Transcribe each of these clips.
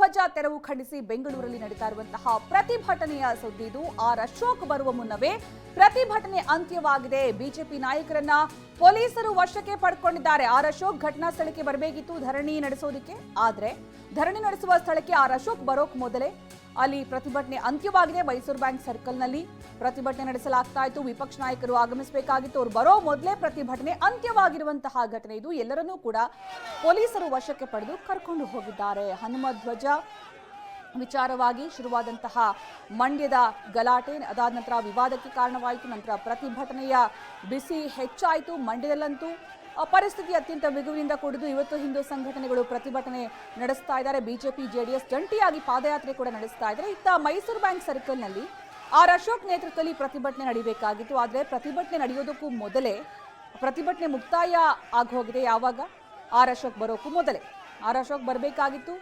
ಹನುಮಧ್ವಜ ತೆರವು ಖಂಡಿಸಿ ಬೆಂಗಳೂರಲ್ಲಿ ನಡೀತಾ ಇರುವಂತಹ ಪ್ರತಿಭಟನೆಯ ಸುದ್ದಿ ಇದು ಆರ್ ಅಶೋಕ್ ಬರುವ ಮುನ್ನವೇ ಪ್ರತಿಭಟನೆ ಅಂತ್ಯವಾಗಿದೆ. ಬಿಜೆಪಿ ನಾಯಕರನ್ನ ಪೊಲೀಸರು ವಶಕ್ಕೆ ಪಡ್ಕೊಂಡಿದ್ದಾರೆ. ಆರ್ ಅಶೋಕ್ ಘಟನಾ ಸ್ಥಳಕ್ಕೆ ಬರಬೇಕಿತ್ತು. ಧರಣಿ ನಡೆಸೋದಕ್ಕೆ. ಆದ್ರೆ ಧರಣಿ ನಡೆಸುವ ಸ್ಥಳಕ್ಕೆ ಆರ್ ಅಶೋಕ್ ಬರೋಕ್ ಮೊದಲೇ ಅಲ್ಲಿ ಪ್ರತಿಭಟನೆ ಅಂತ್ಯವಾಗಿದೆ. ಮೈಸೂರು ಬ್ಯಾಂಕ್ ಸರ್ಕಲ್ನಲ್ಲಿ ಪ್ರತಿಭಟನೆ ನಡೆಸಲಾಗ್ತಾ ಇತ್ತು. ವಿಪಕ್ಷ ನಾಯಕರು ಆಗಮಿಸಬೇಕಾಗಿತ್ತು. ಅವರು ಬರೋ ಮೊದಲೇ ಪ್ರತಿಭಟನೆ ಅಂತ್ಯವಾಗಿರುವಂತಹ ಘಟನೆ ಇದು. ಎಲ್ಲರನ್ನೂ ಕೂಡ ಪೊಲೀಸರು ವಶಕ್ಕೆ ಪಡೆದು ಕರ್ಕೊಂಡು ಹೋಗಿದ್ದಾರೆ. ಹನುಮ ಧ್ವಜ ವಿಚಾರವಾಗಿ ಶುರುವಾದಂತಹ ಮಂಡ್ಯದ ಗಲಾಟೆ ಅದಾದ ನಂತರ ವಿವಾದಕ್ಕೆ ಕಾರಣವಾಯಿತು. ನಂತರ ಪ್ರತಿಭಟನೆಯ ಬಿಸಿ ಹೆಚ್ಚಾಯಿತು. ಮಂಡ್ಯದಲ್ಲಂತೂ ಪರಿಸ್ಥಿತಿ ಅತ್ಯಂತ ಬಿಗುವಿನಿಂದ ಕೂಡಿದ್ದು ಇವತ್ತು ಹಿಂದೂ ಸಂಘಟನೆಗಳು ಪ್ರತಿಭಟನೆ ನಡೆಸ್ತಾ ಇದ್ದಾರೆ. ಬಿಜೆಪಿ, ಜೆಡಿಎಸ್ ಜಂಟಿಯಾಗಿ ಪಾದಯಾತ್ರೆ ಕೂಡ ನಡೆಸ್ತಾ ಇದ್ದಾರೆ. ಇತ್ತ ಮೈಸೂರು ಬ್ಯಾಂಕ್ ಸರ್ಕಲ್ನಲ್ಲಿ ಆರ್ ಅಶೋಕ್ ನೇತೃತ್ವದಲ್ಲಿ ಪ್ರತಿಭಟನೆ ನಡೀಬೇಕಾಗಿತ್ತು. ಆದರೆ ಪ್ರತಿಭಟನೆ ನಡೆಯೋದಕ್ಕೂ ಮೊದಲೇ ಪ್ರತಿಭಟನೆ ಮುಕ್ತಾಯ ಆಗೋಗಿದೆ ಯಾವಾಗ? ಆರ್ ಅಶೋಕ್ ಬರೋಕ್ಕೂ ಮೊದಲೇ. ಆರ್ ಅಶೋಕ್ ಬರಬೇಕಾಗಿತ್ತು.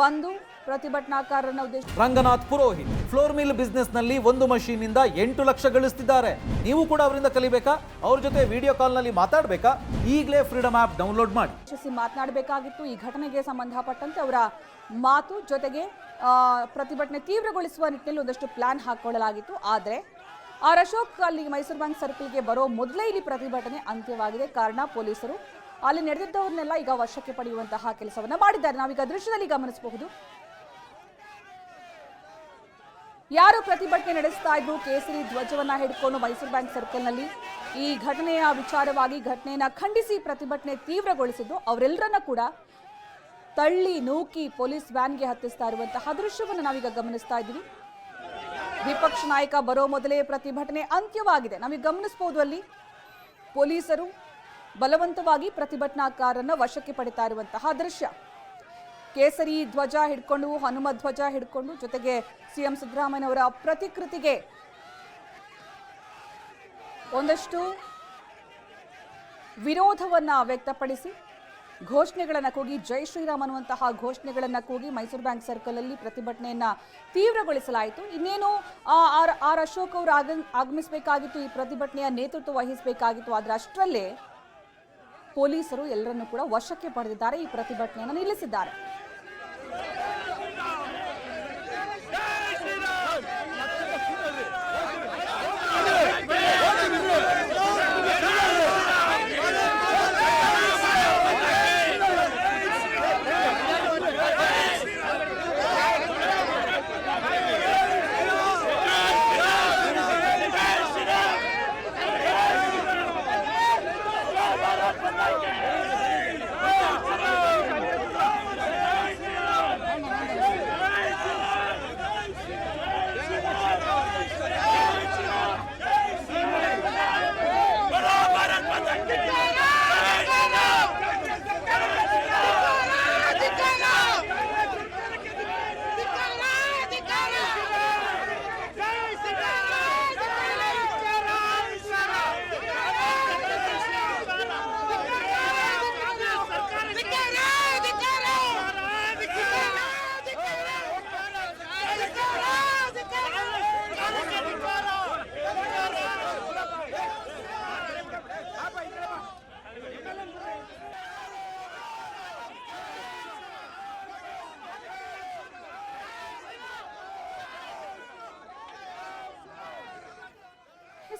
ಬಂದು ಪ್ರತಿಭಟನಾಕಾರರನ್ನ ಉದ್ದೇಶ ರಂಗನಾಥ್ ಪುರೋಹಿತ್ ಫ್ಲೋರ್ ಮಿಲ್ ಬಿಸ್ನೆಸ್ನಲ್ಲಿ ಒಂದು ಮಷೀನ್ ಇಂದ ಎಂಟು ಲಕ್ಷ ಗಳಿಸ್ತಿದ್ದಾರೆ. ನೀವು ಕೂಡ ಅವರಿಂದ ಕಲಿಬೇಕಾ? ಅವ್ರ ಜೊತೆ ವಿಡಿಯೋ ಕಾಲ್ನಲ್ಲಿ ಮಾತಾಡಬೇಕಾ? ಈಗಲೇ ಫ್ರೀಡಮ್ ಆಪ್ ಡೌನ್ಲೋಡ್ ಮಾಡಿ. ಮಾತನಾಡಬೇಕಾಗಿತ್ತು. ಈ ಘಟನೆಗೆ ಸಂಬಂಧಪಟ್ಟಂತೆ ಅವರ ಮಾತು ಜೊತೆಗೆ ಪ್ರತಿಭಟನೆ ತೀವ್ರಗೊಳಿಸುವ ನಿಟ್ಟಿನಲ್ಲಿ ಒಂದಷ್ಟು ಪ್ಲಾನ್ ಹಾಕಿಕೊಳ್ಳಲಾಗಿತ್ತು ಆದರೆ ಆರ್ ಅಶೋಕ್ ಅಲ್ಲಿ ಮೈಸೂರು ಬ್ಯಾಂಕ್ ಸರ್ಕಲ್ಗೆ ಬರೋ ಮೊದಲೇ ಇಲ್ಲಿ ಪ್ರತಿಭಟನೆ ಅಂತ್ಯವಾಗಿದೆ. ಕಾರಣ ಪೊಲೀಸರು ಅಲ್ಲಿ ನಡೆದಿದ್ದವ್ರನ್ನೆಲ್ಲ ಈಗ ವಶಕ್ಕೆ ಪಡೆಯುವಂತಹ ಕೆಲಸವನ್ನ ಮಾಡಿದ್ದಾರೆ. ನಾವೀಗ ದೃಶ್ಯದಲ್ಲಿ ಗಮನಿಸಬಹುದು. ಯಾರು ಪ್ರತಿಭಟನೆ ನಡೆಸ್ತಾ ಇದ್ರು? ಕೇಸರಿ ಧ್ವಜವನ್ನ ಹಿಡ್ಕೊಂಡು ಮೈಸೂರು ಬ್ಯಾಂಕ್ ಸರ್ಕಲ್ನಲ್ಲಿ ಈ ಘಟನೆಯ ವಿಚಾರವಾಗಿ ಘಟನೆಯನ್ನ ಖಂಡಿಸಿ ಪ್ರತಿಭಟನೆ ತೀವ್ರಗೊಳಿಸಿದ್ದು ಅವರೆಲ್ಲರನ್ನ ಕೂಡ ತಳ್ಳಿ, ನೂಕಿ ಪೊಲೀಸ್ ವ್ಯಾನ್ಗೆ ಹತ್ತಿಸ್ತಾ ಇರುವಂತಹ ದೃಶ್ಯವನ್ನು ನಾವೀಗ ಗಮನಿಸ್ತಾ ಇದ್ದೀವಿ. ವಿಪಕ್ಷ ನಾಯಕ ಬರೋ ಮೊದಲೇ ಪ್ರತಿಭಟನೆ ಅಂತ್ಯವಾಗಿದೆ. ನಾವೀಗ ಗಮನಿಸಬಹುದು ಅಲ್ಲಿ ಪೊಲೀಸರು ಬಲವಂತವಾಗಿ ಪ್ರತಿಭಟನಾಕಾರರನ್ನ ವಶಕ್ಕೆ ಪಡಿತಾ ಇರುವಂತಹ ದೃಶ್ಯ. ಕೇಸರಿ ಧ್ವಜ ಹಿಡ್ಕೊಂಡು, ಹನುಮ ಧ್ವಜ ಹಿಡ್ಕೊಂಡು ಜೊತೆಗೆ ಸಿಎಂ ಸಿದ್ದರಾಮಯ್ಯನವರ ಪ್ರತಿಕೃತಿಗೆ ಒಂದಷ್ಟು ವಿರೋಧವನ್ನ ವ್ಯಕ್ತಪಡಿಸಿ, ಘೋಷಣೆಗಳನ್ನು ಕೂಗಿ, ಜೈ ಶ್ರೀರಾಮ್ ಅನ್ನುವಂತಹ ಘೋಷಣೆಗಳನ್ನ ಕೂಗಿ ಮೈಸೂರು ಬ್ಯಾಂಕ್ ಸರ್ಕಲ್ ಅಲ್ಲಿ ಪ್ರತಿಭಟನೆಯನ್ನ ತೀವ್ರಗೊಳಿಸಲಾಯಿತು. ಇನ್ನೇನು ಆರ್ ಆರ್ ಅಶೋಕ್ ಅವರು ಆಗ, ಆಗಮಿಸಬೇಕಾಗಿತ್ತು, ಈ ಪ್ರತಿಭಟನೆಯ ನೇತೃತ್ವ ವಹಿಸಬೇಕಾಗಿತ್ತು, ಆದರೆ ಅಷ್ಟರಲ್ಲೇ ಪೊಲೀಸರು ಎಲ್ಲರನ್ನೂ ಕೂಡ ವಶಕ್ಕೆ ಪಡೆದಿದ್ದಾರೆ. ಈ ಪ್ರತಿಭಟನೆಯನ್ನು ನಿಲ್ಲಿಸಿದ್ದಾರೆ.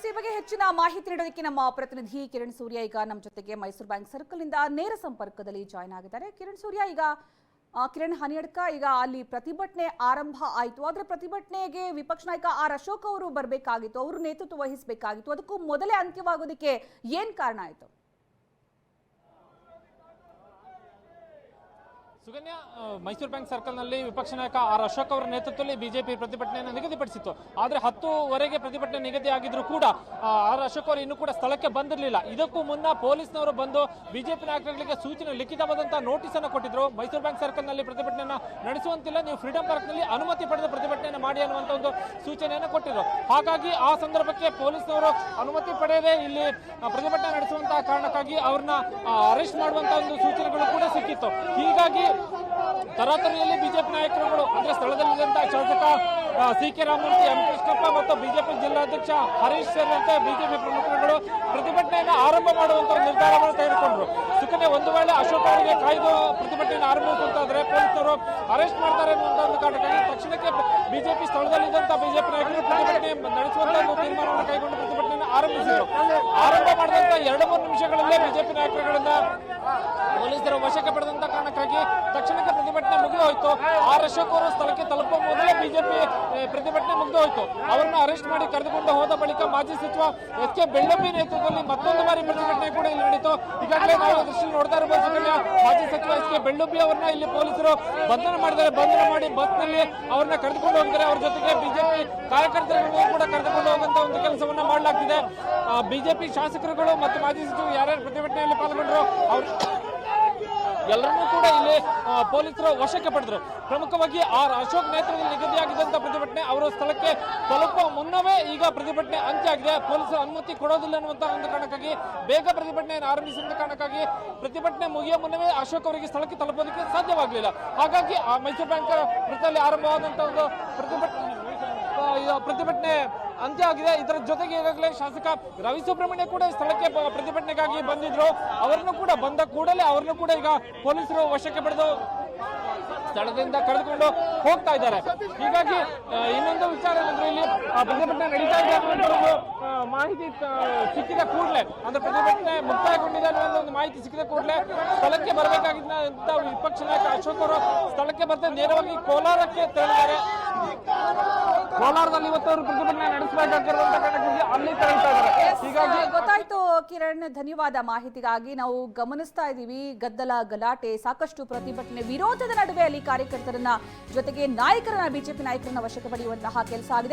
ಈ ಬಗ್ಗೆ ಹೆಚ್ಚಿನ ಮಾಹಿತಿ ನೀಡೋದಕ್ಕೆ ನಮ್ಮ ಪ್ರತಿನಿಧಿ ಕಿರಣ್ ಸೂರ್ಯ ಈಗ ನಮ್ಮ ಜೊತೆಗೆ ಮೈಸೂರು ಬ್ಯಾಂಕ್ ಸರ್ಕಲ್ ಇಂದ ನೇರ ಸಂಪರ್ಕದಲ್ಲಿ ಜಾಯ್ನ್ ಆಗಿದ್ದಾರೆ. ಕಿರಣ್ ಸೂರ್ಯ, ಈಗ ಕಿರಣ್ ಹನಿಯಡ್ಕ, ಈಗ ಅಲ್ಲಿ ಪ್ರತಿಭಟನೆ ಆರಂಭ ಆಯಿತು. ಅದರ ಪ್ರತಿಭಟನೆಗೆ ವಿಪಕ್ಷ ನಾಯಕ ಆರ್ ಅಶೋಕ್ ಅವರು ಬರಬೇಕಾಗಿತ್ತು, ಅವರು ನೇತೃತ್ವ ವಹಿಸಬೇಕಾಗಿತ್ತು. ಅದಕ್ಕೂ ಮೊದಲೇ ಅಂತ್ಯವಾಗೋದಕ್ಕೆ ಏನ್ ಕಾರಣ ಆಯಿತು? ಸುಗನ್ಯ ಮೈಸೂರು ಬ್ಯಾಂಕ್ ಸರ್ಕಲ್ನಲ್ಲಿ ವಿಪಕ್ಷ ನಾಯಕ ಆರ್ ಅಶೋಕ್ ಅವರ ನೇತೃತ್ವದಲ್ಲಿ ಬಿಜೆಪಿ ಪ್ರತಿಭಟನೆಯನ್ನು ನಿಗದಿಪಡಿಸಿತ್ತು. ಆದರೆ ಹತ್ತುವರೆಗೆ ಪ್ರತಿಭಟನೆ ನಿಗದಿ ಆಗಿದ್ರು ಕೂಡ ಆರ್ ಅಶೋಕ್ ಅವರು ಇನ್ನೂ ಕೂಡ ಸ್ಥಳಕ್ಕೆ ಬಂದಿರಲಿಲ್ಲ. ಇದಕ್ಕೂ ಮುನ್ನ ಪೊಲೀಸ್ನವರು ಬಂದು ಬಿಜೆಪಿ ನಾಯಕರುಗಳಿಗೆ ಸೂಚನೆ ಲಿಖಿತವಾದಂತಹ ನೋಟಿಸ್ ಅನ್ನು ಕೊಟ್ಟಿದ್ರು. ಮೈಸೂರು ಬ್ಯಾಂಕ್ ಸರ್ಕಲ್ನಲ್ಲಿ ಪ್ರತಿಭಟನೆಯನ್ನು ನಡೆಸುವಂತಿಲ್ಲ. ನೀವು ಫ್ರೀಡಂ ಪಾರ್ಕ್ನಲ್ಲಿ ಅನುಮತಿ ಪಡೆದ ಪ್ರತಿಭಟನೆಯನ್ನು ಮಾಡಿ ಅನ್ನುವಂಥ ಒಂದು ಸೂಚನೆಯನ್ನು ಕೊಟ್ಟಿದ್ರು. ಹಾಗಾಗಿ ಆ ಸಂದರ್ಭಕ್ಕೆ ಪೊಲೀಸ್ನವರು ಅನುಮತಿ ಪಡೆಯದೆ ಇಲ್ಲಿ ಪ್ರತಿಭಟನೆ ನಡೆಸುವಂತಹ ಕಾರಣಕ್ಕಾಗಿ ಅವ್ರನ್ನ ಅರೆಸ್ಟ್ ಮಾಡುವಂತಹ ಒಂದು ಸೂಚನೆಗಳು ಕೂಡ ಸಿಕ್ಕಿತ್ತು. ಹೀಗಾಗಿ ತರಾತರಿಯಲ್ಲಿ ಬಿಜೆಪಿ ನಾಯಕರುಗಳು ಅಂದ್ರೆ ಸ್ಥಳದಲ್ಲಿದ್ದಂತಹ ಶಾಸಕ C K Ramamurthy, M. Krishnappa ಮತ್ತು ಬಿಜೆಪಿ ಜಿಲ್ಲಾಧ್ಯಕ್ಷ ಹರೀಶ್ ಸೇರಿದಂತೆ ಬಿಜೆಪಿ ಪ್ರಮುಖರುಗಳು ಪ್ರತಿಭಟನೆಯನ್ನು ಆರಂಭ ಮಾಡುವಂತ ನಿರ್ಧಾರವನ್ನು ತೆಗೆದುಕೊಂಡರು. ಸುಖನೆ ಒಂದು ವೇಳೆ ಅಶೋಕ್ ಅವರಿಗೆ ಕಾಯ್ದು ಪ್ರತಿಭಟನೆಯನ್ನು ಆರಂಭಿಸುವಂತಾದ್ರೆ ಪೊಲೀಸರು ಅರೆಸ್ಟ್ ಮಾಡ್ತಾರೆ ಅನ್ನುವಂತ ಒಂದು ಕಾರಣಕ್ಕಾಗಿ ತಕ್ಷಣಕ್ಕೆ ಬಿಜೆಪಿ ಸ್ಥಳದಲ್ಲಿದ್ದಂತಹ ಬಿಜೆಪಿ ನಾಯಕರು ಪ್ರತಿಭಟನೆ ನಡೆಸುವಂತಹ ತೀರ್ಮಾನವನ್ನು ಕೈಗೊಂಡು ಪ್ರತಿಭಟನೆಯನ್ನು ಆರಂಭಿಸಿದರು. ಆರಂಭ ಮಾಡಿದಂತಹ ಎರಡು ಮೂರು ನಿಮಿಷಗಳಲ್ಲೇ ಬಿಜೆಪಿ ನಾಯಕರುಗಳಿಂದ ಪೊಲೀಸರು ವಶಕ್ಕೆ ಪಡೆದಂತ ಕಾರಣಕ್ಕಾಗಿ ತಕ್ಷಣಕ್ಕೆ ಪ್ರತಿಭಟನೆ ಮುಗಿದು ಹೋಯ್ತು ಆ ಅಶೋಕ್ ಸ್ಥಳಕ್ಕೆ ತಲುಪುವ ಮೊದಲೇ ಬಿಜೆಪಿ ಪ್ರತಿಭಟನೆ ಮುಗಿದು ಹೋಯಿತು ಅವರನ್ನ ಅರೆಸ್ಟ್ ಮಾಡಿ ಕರೆದುಕೊಂಡು ಹೋದ ಬಳಿಕ ಮಾಜಿ ಸಚಿವ ಎಸ್ ಕೆ ಬೆಳ್ಳಂಬಿ ನೇತೃತ್ವದಲ್ಲಿ ಮತ್ತೊಂದು ಬಾರಿ ಪ್ರತಿಭಟನೆ ಕೂಡ ಇಲ್ಲಿ ನಡೆಯಿತು ಈಗಾಗಲೇ ನಾವು ದೃಶ್ಯ ನೋಡ್ತಾ ಸುಕನ್ಯಾ ಮಾಜಿ ಸಚಿವ ಎಸ್ ಕೆ ಬೆಳ್ಳಂಬಿ ಅವರನ್ನ ಇಲ್ಲಿ ಪೊಲೀಸರು ಬಂಧನ ಮಾಡಿದರೆ ಬಂಧನ ಮಾಡಿ ಬಸ್ನಲ್ಲಿ ಅವರನ್ನ ಕರೆದುಕೊಂಡು ಹೋಗಿದ್ದಾರೆ ಅವ್ರ ಜೊತೆಗೆ ಬಿಜೆಪಿ ಕಾರ್ಯಕರ್ತರನ್ನು ಕೂಡ ಕರೆದುಕೊಂಡು ಹೋಗುವಂತ ಒಂದು ಕೆಲಸವನ್ನ ಮಾಡಲಾಗ್ತಿದೆ. ಬಿಜೆಪಿ ಶಾಸಕರುಗಳು ಮತ್ತು ಮಾಜಿ ಸಚಿವರು ಯಾರ್ಯಾರು ಪ್ರತಿಭಟನೆಯಲ್ಲಿ ಪಾಲ್ಗೊಂಡ್ರು, ಅವರು ಎಲ್ಲರನ್ನೂ ಕೂಡ ಇಲ್ಲಿ ಪೊಲೀಸರು ವಶಕ್ಕೆ ಪಡೆದರು. ಪ್ರಮುಖವಾಗಿ ಆರ್ ಅಶೋಕ್ ನೇತೃತ್ವದಲ್ಲಿ ನಿಗದಿಯಾಗಿದ್ದಂತ ಪ್ರತಿಭಟನೆ ಅವರು ಸ್ಥಳಕ್ಕೆ ತಲುಪುವ ಮುನ್ನವೇ ಈಗ ಪ್ರತಿಭಟನೆ ಅಂತ್ಯ ಆಗಿದೆ. ಪೊಲೀಸರು ಅನುಮತಿ ಕೊಡೋದಿಲ್ಲ ಅನ್ನುವಂತಹ ಒಂದು ಕಾರಣಕ್ಕಾಗಿ, ಬೇಗ ಪ್ರತಿಭಟನೆಯನ್ನು ಆರಂಭಿಸಿದ ಕಾರಣಕ್ಕಾಗಿ ಪ್ರತಿಭಟನೆ ಮುಗಿಯುವ ಮುನ್ನವೇ ಅಶೋಕ್ ಅವರಿಗೆ ಸ್ಥಳಕ್ಕೆ ತಲುಪೋದಕ್ಕೆ ಸಾಧ್ಯವಾಗಲಿಲ್ಲ. ಹಾಗಾಗಿ ಆ ಮೈಸೂರು ಬ್ಯಾಂಕ್ ವೃತ್ತದಲ್ಲಿ ಆರಂಭವಾದಂತಹ ಒಂದು ಪ್ರತಿಭಟನೆ ಪ್ರತಿಭಟನೆ ಅಂತ್ಯ ಆಗಿದೆ. ಇದರ ಜೊತೆಗೆ ಈಗಾಗಲೇ ಶಾಸಕ ರವಿ ಸುಬ್ರಹ್ಮಣ್ಯ ಕೂಡ ಸ್ಥಳಕ್ಕೆ ಪ್ರತಿಭಟನೆಗಾಗಿ ಬಂದಿದ್ರು. ಅವರನ್ನು ಕೂಡ ಬಂದ ಕೂಡಲೇ ಅವರನ್ನು ಕೂಡ ಈಗ ಪೊಲೀಸರು ವಶಕ್ಕೆ ಪಡೆದು ಸ್ಥಳದಿಂದ ಕರೆದುಕೊಂಡು ಹೋಗ್ತಾ ಇದ್ದಾರೆ. ಹೀಗಾಗಿ ಇನ್ನೊಂದು ವಿಚಾರ ಏನಂದ್ರೆ ಇಲ್ಲಿ ಪ್ರತಿಭಟನೆ ನಡೀತಾ ಇದೆ ಒಂದು ಮಾಹಿತಿ ಸಿಕ್ಕಿದ ಕೂಡಲೇ, ಅಂದ್ರೆ ಪ್ರತಿಭಟನೆ ಮುಕ್ತಾಯಗೊಂಡಿದೆ ಅನ್ನೋ ಒಂದು ಮಾಹಿತಿ ಸಿಕ್ಕಿದ ಕೂಡಲೇ ಸ್ಥಳಕ್ಕೆ ಬರಬೇಕಾಗಿದ್ದಂತ ವಿಪಕ್ಷ ನಾಯಕ ಅಶೋಕ್ ಅವರು ಸ್ಥಳಕ್ಕೆ ಬರ್ತಾ ನೇರವಾಗಿ ಕೋಲಾರಕ್ಕೆ ತೆರಳಿದ್ದಾರೆ. ಕೋಲಾರದಲ್ಲಿ ಇವತ್ತು ಅವರು ಪ್ರತಿಭಟನೆ ನಡೆಸಬೇಕಾಗಿರುವಂತಹ ಕಾರಣಕ್ಕಾಗಿ ಅಲ್ಲಿ ತೆರಳ್ತಾ ಇದ್ದಾರೆ. ಹೀಗಾಗಿ ಗೊತ್ತಾಯ್ತು ಕಿರಣ್ ಧನ್ಯವಾದ ಮಾಹಿತಿಗಾಗಿ ನಾವು ಗಮನಿಸ್ತಾ ಇದ್ದೀವಿ. ಗದ್ದಲ ಗಲಾಟೆ ಸಾಕಷ್ಟು ಪ್ರತಿಭಟನೆ ವಿರೋಧದ ನಡುವೆ ಅಲ್ಲಿ ಕಾರ್ಯಕರ್ತರನ್ನ ಜೊತೆಗೆ ನಾಯಕರನ್ನ ಬಿಜೆಪಿ ನಾಯಕರನ್ನ ವಶಕ್ಕೆ ಪಡೆಯುವಂತಹ ಕೆಲಸ ಆಗಿದೆ.